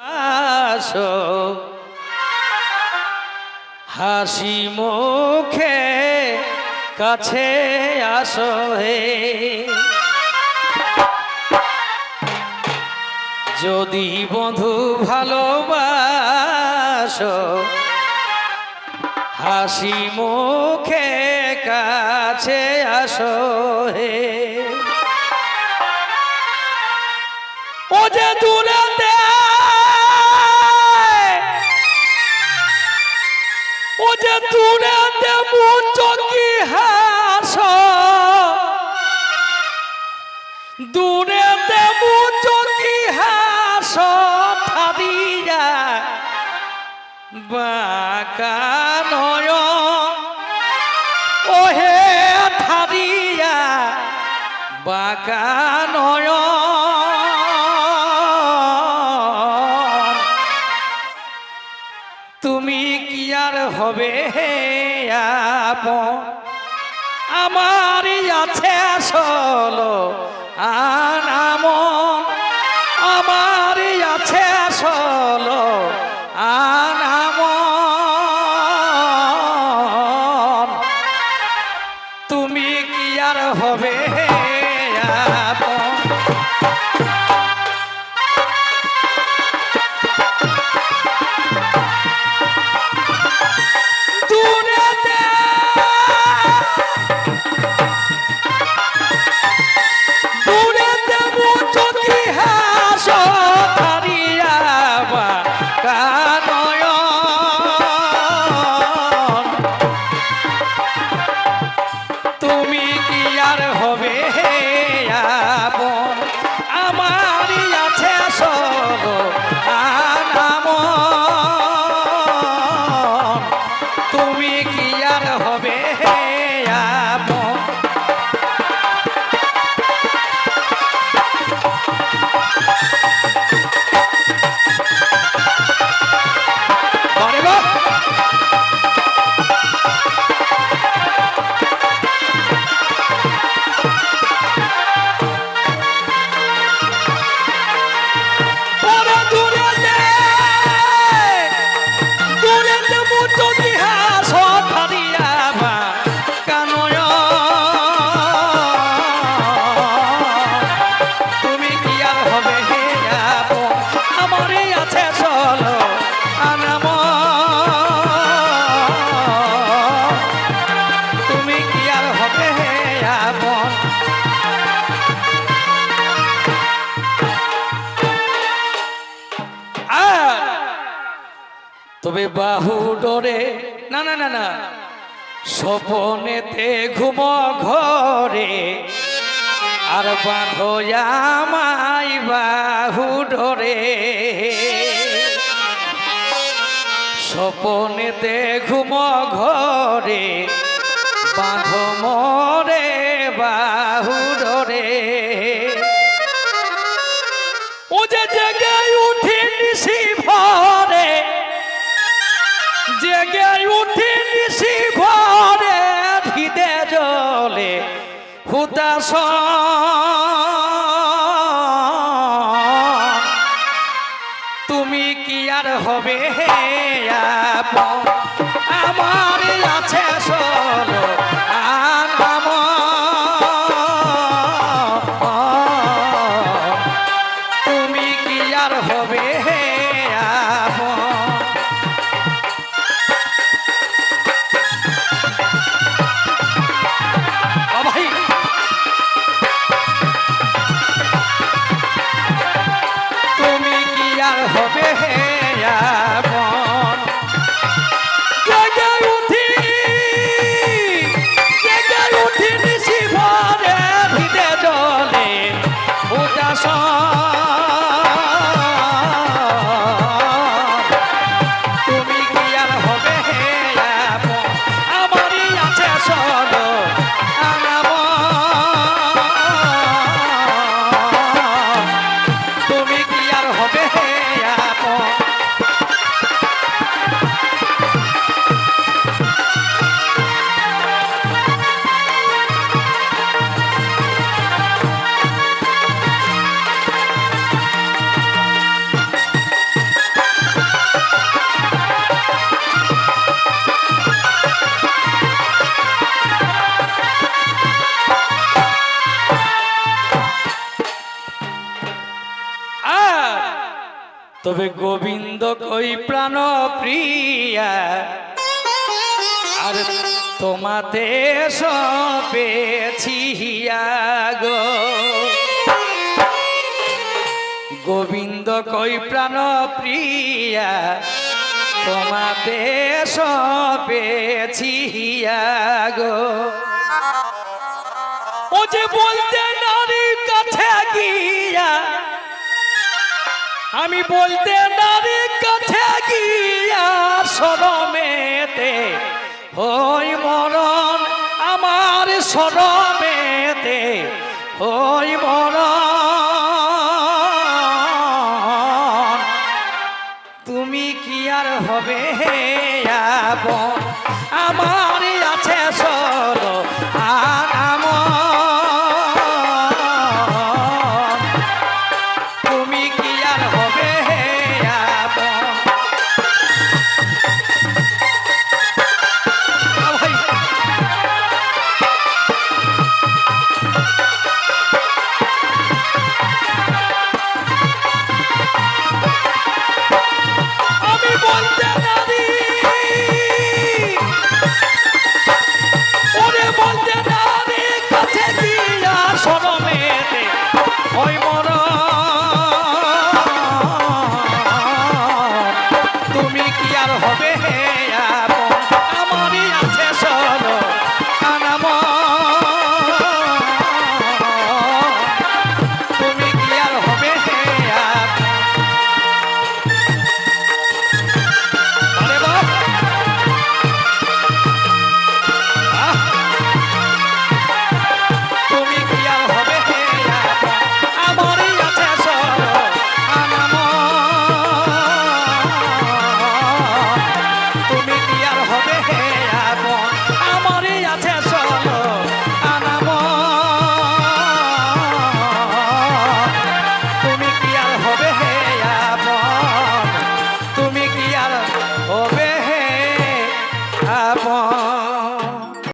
আসো। হাসি মুখে কাছে আসো হে। যদি বন্ধু ভালোবাসো, হাসি মুখে কাছে আসো হে। ও যে দূরে তুলে দেব চকি হাস। দূরে দেব চকি হাস, ভাবিয়া বাঁকা নয় ওহে, ভাবিয়া বাঁকা নয় তুমি কি আর হবে? হে আপন আমারই আছে আসল আনা তবে বাহু ডরে, না না না না। স্বপনেতে ঘুম ঘরে, আর বাঁধয়ামাই বাহু ডরে। স্বপনেতে ঘুম ঘরে সব তবে গোবিন্দ কই প্রাণ প্রিয়া? আর তোমাতে সপেছি গো। গোবিন্দ কই প্রাণ প্রিয়া? তোমাতে সপেছি গো। ও যে বলতে আমি বলতে নারীর কাছে গিয়া সরমেতে হই মরণ আমার সরমেতে হই মরণ